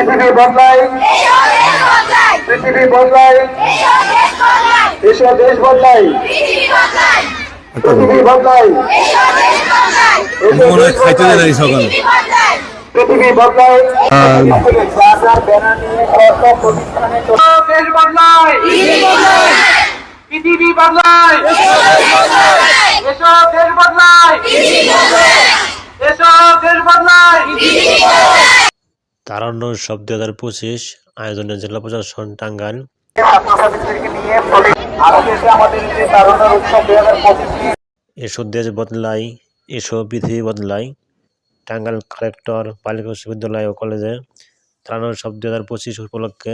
পৃথিবী বদলাই পৃথিবী বদলাই এসব দেশ বদলাই পৃথিবী বদলাই এসব মনে খাইতে দেয় বদলাই সকালে। পৃথিবী প্রতিষ্ঠানে দেশ বদলাই পৃথিবী বদলাই এসব দেশ বদলাই এসব দেশ বদলাই তারান্ন উৎসব দুই হাজার পঁচিশ আয়োজনে জেলা প্রশাসন টাঙ্গাইল। এসো দেশ বদলাই এসো পৃথিবী বদলাই, টাঙ্গাইল কালেক্টর, বালিকা উচ্চ বিদ্যালয় ও কলেজে তারান্ন উৎসব দুই হাজার পঁচিশ উপলক্ষে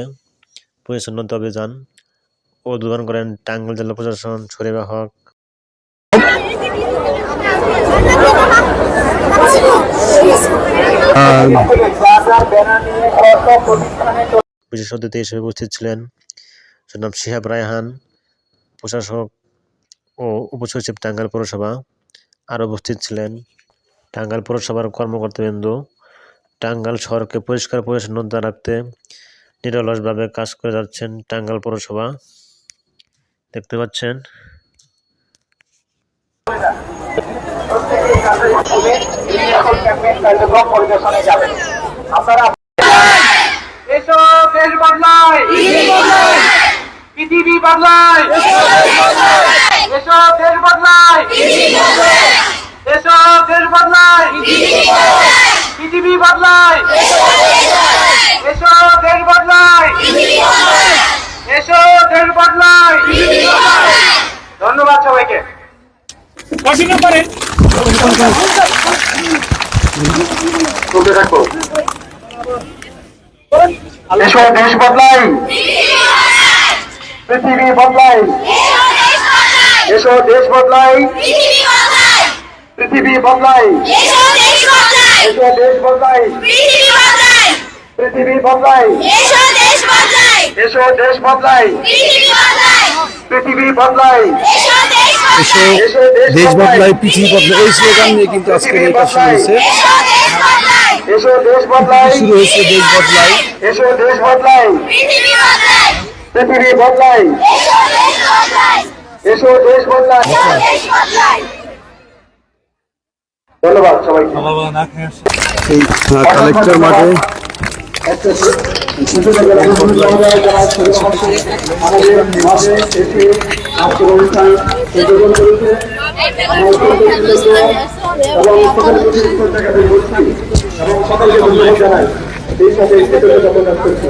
পরিচ্ছন্নতা অভিযান উদ্বোধন করেন টাঙ্গাইল জেলা প্রশাসন শরীফা হক যার বিশেষ অতিথি হিসেবে উপস্থিত ছিলেন জনাব শিহাব রায়হান প্রশাসক ও উপসচিব টাঙ্গাইল পৌরসভা। আর উপস্থিত ছিলেন টাঙ্গাইল পৌরসভার কর্মকর্তাবৃন্দ। টাঙ্গাইল শহরকে পরিষ্কার পরিচ্ছন্নতা রাখতে নিরলসভাবে কাজ করে যাচ্ছেন টাঙ্গাইল পৌরসভা। দেখতে পাচ্ছেন। এখন ক্যাম্পেইন কার্যক্রম পরিবেশনে যাবেন। এসো দেশ বদলাই পৃথিবী বদলাই এসো দেশ বদলাই এসো দেশ বদলাই পৃথিবী বদলাই এসো দেশ বদলাই এসো দেশ বদলাই ধন্যবাদ সবাইকে। তুলতে থাকো। এসো দেশ বদলাই। পৃথিবী বদলাই। এসো দেশ বদলাই। পৃথিবী বদলাই। এসো দেশ বদলাই। পৃথিবী বদলাই। এসো দেশ বদলাই। পৃথিবী বদলাই। এসো দেশ বদলাই পৃথিবী বদলাই। এই স্লোগান নিয়ে কিন্তু আজকের এটা হয়েছে এসো দেশ বদলাই। শুরু হয়েছে দেশ বদলাই? এসো দেশ বদলাই। পৃথিবী বদলাই। এসো দেশ বদলাই। ধন্যবাদ সবাইকে। এই কালেক্টর মাঠে। একটা আমাদের মাঝে আজকের অনুষ্ঠান করেছে। এবং সকলকে ধন্যবাদ জানাই এই সাথে প্রকাশ করছি